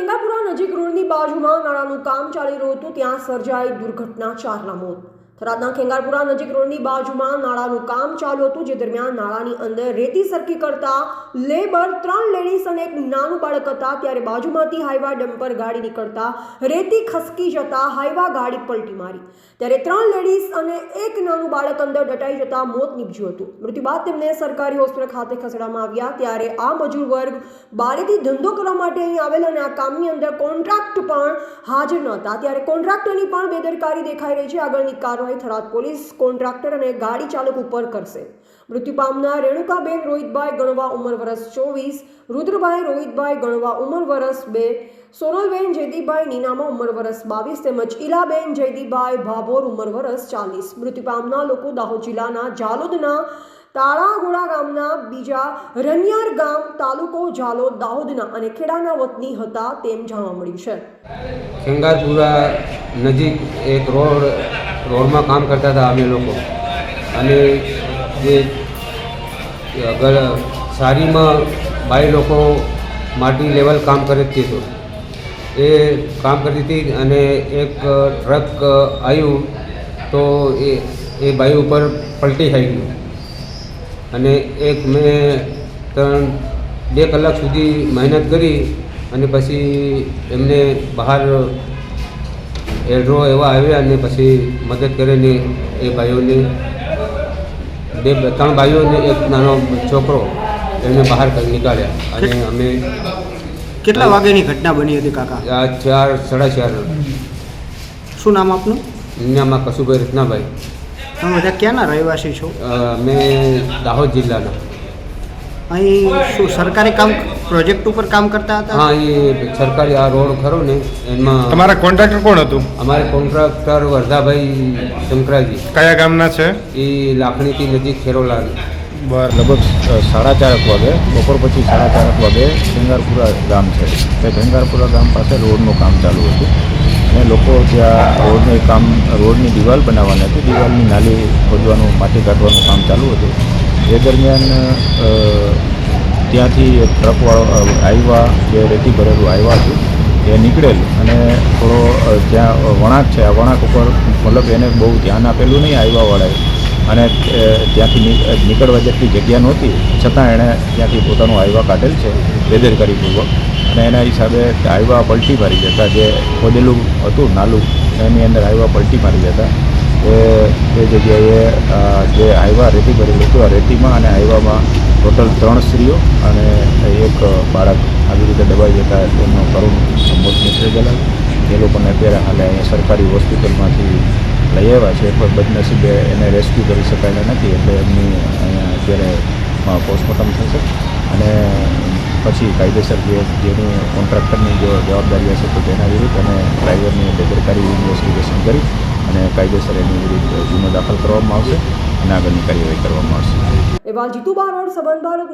સિંગાપુરા નજીક રોડની બાજુમાં નાણાંનું કામ ચાલી રહ્યું હતું ત્યાં સર્જાઈ દુર્ઘટના ચારના મોત થરાદના ખેંગારપુરા નજીક રોડની બાજુમાં નાળાનું કામ ચાલુ હતું, જે દરમિયાન નાળાની અંદર રેતી સરકી કરતા લેબર ત્રણ લેડીઝ અને એક નાનું બાળક હતા. ત્યારે બાજુમાંથી હાઈવા ડમ્પર ગાડી નીકળતા રેતી ખસકી જતા હાઈવા ગાડી પલટી મારી. ત્યારે ત્રણ લેડીઝ અને એક નાનું બાળક અંદર દટાઈ જતા મોત નીપજ્યું હતું. મૃત્યુ બાદ તેમને સરકારી હોસ્પિટલ ખાતે ખસેડવામાં આવ્યા. ત્યારે આ મજૂર વર્ગ બારેથી ધંધો કરવા માટે અહીં આવેલ અને આ કામની અંદર કોન્ટ્રાક્ટ પણ હાજર નહોતા. ત્યારે કોન્ટ્રાક્ટરની પણ બેદરકારી દેખાઈ રહી છે. આગળની કાર્યવાહી થરાદ પોલીસ કોન્ટ્રાક્ટર અને ગાડી ચાલક ઉપર કરશે. મૃત્યુ પામનાર રેણુકાબેન રોહિતભાઈ ગણવા ઉંમર વરસ ચોવીસ, રુદ્રભાઈ રોહિતભાઈ ગણવા ઉંમર વરસ બે, સોનલબેન જયદીભાઈ નીનામા ઉંમર વર્ષ બાવીસ તેમજ ઈલાબેન જયદીભાઈ ભાભોર ઉંમર વરસ ચાલીસ. મૃત્યુ પામનાર લોકો દાહોદ જિલ્લાના જાલોદના તાળાગોળા ગામના બીજા રનિયાર ગામ તાલુકો જાલોદ દાહોદના અને ખેડાના વતની હતા તેમ જાણવા મળ્યું છે. ખેંગારપુરા નજીક એક રોડ, રોડમાં કામ કરતા હતા અમે લોકો. અને જે સારીમાં બાઈ લોકો માટી લેવલ કામ કરતી હતું એ કામ કરતી હતી અને એક ટ્રક આવ્યું તો એ એ બાઈ ઉપર પલટી થઈ ગયું. અને એક મેં ત્રણ બે કલાક સુધી મહેનત કરી અને પછી એમને બહાર એડ્રો એવા આવ્યા અને પછી મદદ કરીને એ ભાઈઓને બે ત્રણ ભાઈઓને એક નાનો છોકરો એમને બહાર નીકાળ્યા. અને અમે કેટલા વાગ્યાની ઘટના બની હતી કાકા? આ ચાર સાડા ચાર. શું નામ આપનું? દુનિયામાં કશુભાઈ રત્નાભાઈ. તમે બધા ક્યાંના રહેવાસી છો? મેં દાહોદ જિલ્લાના. અહીં શું સરકારી કામ પ્રોજેક્ટ ઉપર કામ કરતા હતા? હા એ સરકારી આ રોડ ખરો ને એમાં તમારા કોન્ટ્રાક્ટર કોણ હતું? અમારે કોન્ટ્રાક્ટર વરદાભાઈ શંકરાજી. કયા ગામના છે? એ લાખણીથી નજીક ખેરોલા બર લગભગ સાડા ચારક વાગે બપોર પછી સાડા ચારક વાગે ભેંગારપુરા ગામ છે. તે ભેંગારપુરા ગામ પાસે રોડનું કામ ચાલુ હતું. અને લોકો ત્યાં રોડનું કામ, રોડની દિવાલ બનાવવાની હતી. દિવાલની નાલી ખોદવાનું, માટી કાઢવાનું કામ ચાલુ હતું. એ દરમિયાન ત્યાંથી એક ટ્રકવાળો આવ્યા જે રેતી ભરેલું આવ્યા હતું. એ નીકળેલ અને થોડો જ્યાં વળાંક છે. આ વણાંક ઉપર મતલબ એને બહુ ધ્યાન આપેલું નહીં આવ્યાવાળાએ. અને ત્યાંથી નીકળવા જેટલી જગ્યા નહોતી, છતાં એણે ત્યાંથી પોતાનું આવ્યા કાઢેલ છે. બેદરકારીપૂર્વક. અને એના હિસાબે હાઈવા પલટી મારી જતા, જે ખોદેલું હતું, નાલું, એની અંદર હાઈવા પલટી મારી જતા. એ એ જગ્યાએ જે હાઈવા રેતી ભરેલું હતું, આ રેતીમાં અને હાઈવામાં ટોટલ ત્રણ સ્ત્રીઓ અને એક બાળક આવી રીતે દબાઈ જતા એમનો કરુણ મોત નીકળી ગયેલા. એ લોકોને અત્યારે હાલે અહીંયા સરકારી હોસ્પિટલમાંથી લઈ આવ્યા છે, પણ બદનસીબે એને રેસ્ક્યુ કરી શકાયેલા નથી, એટલે એમની અહીંયા અત્યારે પોસ્ટમોર્ટમ થશે. અને પછી કાયદેસર જે જેની કોન્ટ્રાક્ટરની જો જવાબદારી હશે તો તેના વિરુદ્ધ અને ડ્રાઈવરની બેદરકારી ઇન્વેસ્ટિગેશન કરી અને કાયદેસર એની વિરુદ્ધ ગુનો દાખલ કરવામાં આવશે અને આગળની કાર્યવાહી કરવામાં આવશે. એવા જીતુ બારોડ સંબંધ ભારત